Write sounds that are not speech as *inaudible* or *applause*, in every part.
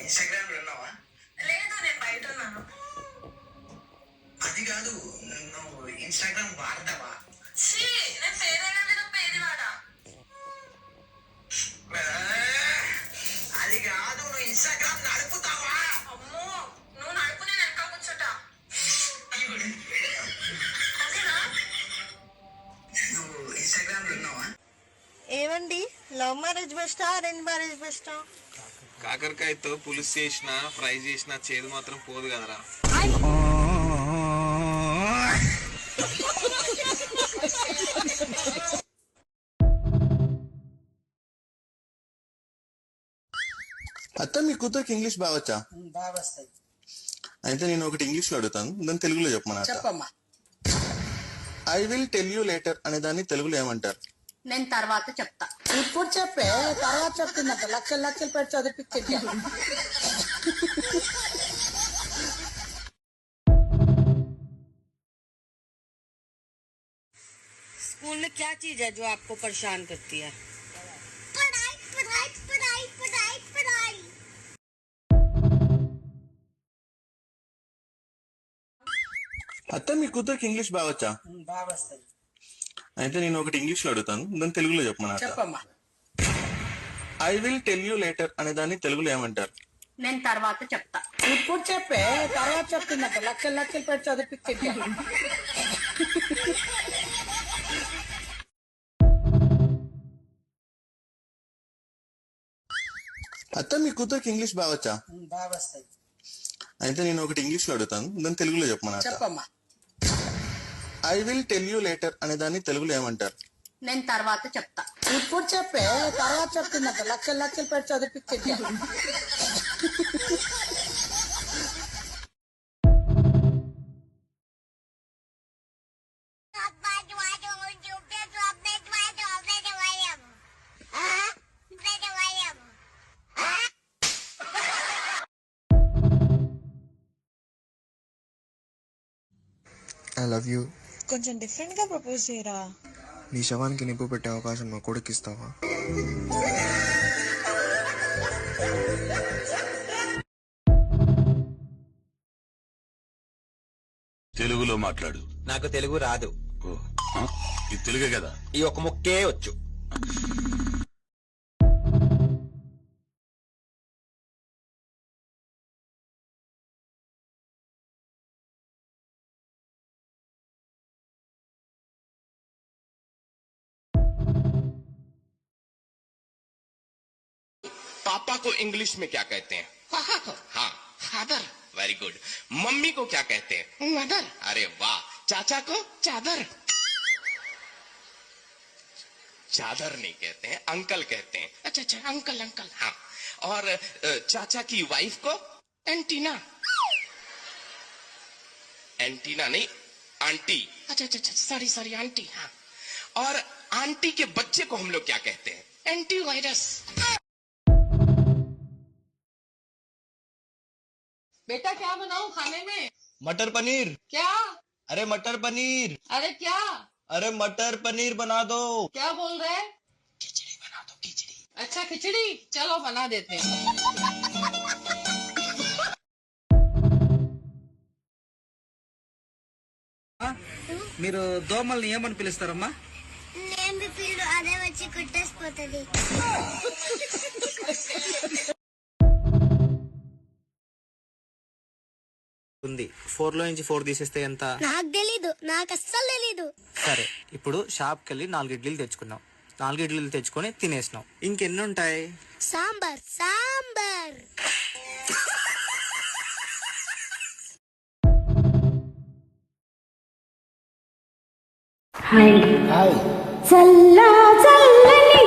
Instagram ఉన్నావా? లేదు నేను బయట ఉన్నాను. అది కాదు నువ్వు ఇన్స్టాగ్రామ్ వాడతావా? నేను పేరైనా నేను పేరు వాడా? అది కాదు నువ్వు ఇన్స్టాగ్రామ్ నడుపుతా లవ్ మ్యారేజ్ బెస్టా అరేంజ్ మ్యారేజ్ బెస్టా కాకరకాయతో పులుసు చేసిన ఫ్రై చేసిన చేదు మాత్రం పోదు కదరా. అత్త మీ కూతురికి ఇంగ్లీష్ బాగా వచ్చా? బాగా వస్తాయి. అయితే నేను ఒకటి ఇంగ్లీష్లో అడుగుతాను. దాన్ని తెలుగులో అత్త. చెప్పమ్మా. I will tell you later అనే దాన్ని తెలుగులో ఏమంటారు? నేను తర్వాత చెప్తా. ఇప్పుడు చెప్పే తర్వాత చెప్తుందంట లక్షలు లక్షలు పెట్టి చదివిపించింది स्कूल में क्या चीज है जो आपको परेशान करती है पढ़ाई पढ़ाई पढ़ाई पढ़ाई पढ़ाई అత్త మీ కూతురికి ఇంగ్లీష్ బాగా వచ్చా బాగా వస్తాయి అయితే నేను ఒకటి ఇంగ్లీష్లో అడుగుతాను దాన్ని తెలుగులో చెప్పమన్నా చెప్పమ్మా. I will tell you later అనే దాన్ని తెలుగులో ఏమంటారు? నేను తర్వాత చెప్తా. ఇప్పుడు చెప్పే తర్వాత చెప్తుందంట. లక్షలు లక్షలు పెట్టి చదివిపించింది. అత్త మీ కూతురికి ఇంగ్లీష్ బాగా వచ్చా బాగా వస్తాయి అయితే నేను ఒకటి ఇంగ్లీష్లో అడుగుతాను దాన్ని తెలుగులో చెప్పమన్నా చెప్పమ్మా. I will tell you later అనే దాన్ని తెలుగులో ఏమంటారు? నేను తర్వాత చెప్తా. ఇప్పుడు చెప్పే తర్వాత చెప్తుందంట లక్షలు లక్షలు పెట్టి చదివిపించింది. Abad wado jubed కొంచెం డిఫరెంట్గా ప్రపోజ్ చేయరా? నీ శవానికి నిప్పు పెట్టే అవకాశం మా కొడుకు ఇస్తావా? తెలుగులో మాట్లాడు. నాకు తెలుగు రాదు. ఇది తెలుగే కదా? ఈ ఒక ముక్కే వచ్చు. पापा को इंग्लिश में क्या कहते हैं? पापा को? हाँ। फादर वेरी गुड मम्मी को क्या कहते हैं? मदर अरे वाह। चाचा को? चादर चादर नहीं कहते हैं अंकल कहते हैं। अच्छा अच्छा अंकल अंकल। हाँ। और चाचा की वाइफ को? एंटीना एंटीना नहीं आंटी अच्छा अच्छा अच्छा सॉरी सॉरी आंटी हाँ। और आंटी के बच्चे को हम लोग क्या कहते हैं? एंटी वायरस क्या बनाऊं खाने में मटर पनीर क्या अरे मटर पनीर अरे क्या अरे मटर पनीर बना दो क्या बोल रहे हैं खिचड़ी बना दो खिचड़ी अच्छा खिचड़ी चलो बना देते हैं మీరు దోమల్ని ఏమని పిలుస్తారమ్మా నేను పిల్లు అదే వచ్చి కుట్టేసిపోతుంది *laughs* ఉంది. ఫోర్లో నుంచి ఫోర్ తీసేస్తే ఎంత? నాకు తెలీదు. నాకు అస్సలు తెలీదు. సరే ఇప్పుడు షాప్కి వెళ్ళి నాలుగు ఇడ్లీలు తెచ్చుకున్నాం. నాలుగు ఇడ్లీలు తెచ్చుకొని తినేసినాం. ఇంకెన్ని ఉంటాయి? సాంబార్ సాంబార్. చల్లా చల్లని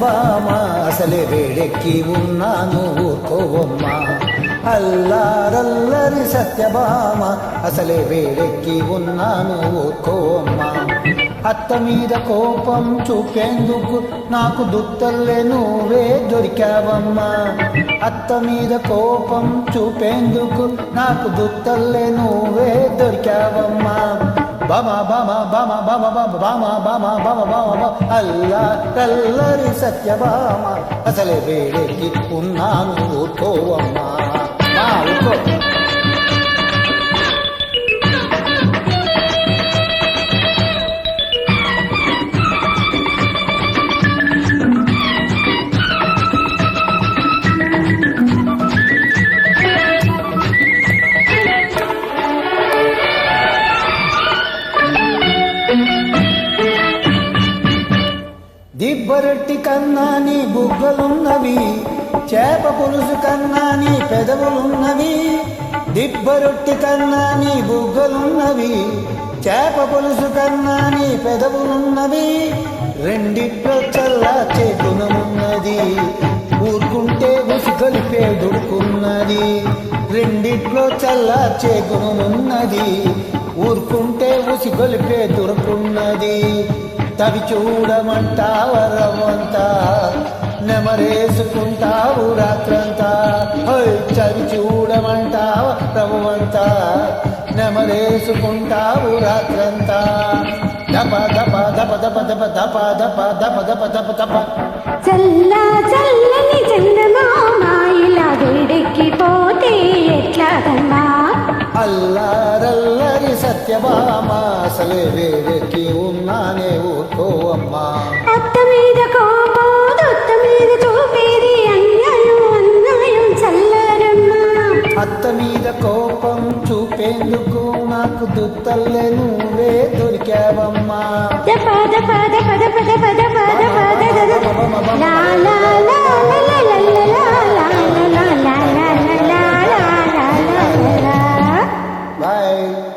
బామా అసలే వేడెక్కి ఉన్నాను ఊరుకోవమ్మా అల్లారల్లరి సత్యభామ అసలే వేడెక్కి ఉన్నాను ఊరుకోవమ్మా అత్త మీద కోపం చూపేందుకు నాకు దుత్తల్లే నువ్వే దొరికావమ్మా. అత్త మీద కోపం చూపేందుకు నాకు దుత్తల్లే నువ్వే దొరికావమ్మా. బాబా బాబా బామ బామ బామ బామ బామ బామ బామ అల్లా కల్లరి సత్యభామ అసలే వేడెక్కి ఉన్నాను ఊరుకోవమ్మా మా ఊరుకో బుగ్గలున్నవి చేప పులుసు కన్నా నీ పెదవులున్నవి దిబ్బరొట్టి కన్నా నీ బుగ్గలున్నవి చేప పులుసు కన్నా నీ పెదవులున్నవి రెండిట్లో చల్లా చేతునమున్నది ఊరుకుంటే ఉసి కలిపే దుడుకున్నది రెండిట్లో చల్లా చేకునున్నది ఊరుకుంటే ఉసి దొరుకున్నది తవి చూడమంటావరమంతా నెమరేసుకుంటావు రాత్రంతా హోయ్ చవి చూడమంటావ రవ్వంతా నెమరేసుకుంటావు రాత్రంతా దప దప దప దప దప దప దప దప దప దప దప చల్లా చల్లని చందమామ ఇలా వేడెక్కిపోతే ఎట్లాగమ్మా అల్లారల్లరి సత్యభామ అసలే వేడెక్కి ఉన్నానే ఊరుకోవమ్మా అత్త మీద కోపం మీద కోపం చూపేందుకు నాకు దుత్తల్లే నువ్వే దొరికావమ్మా పద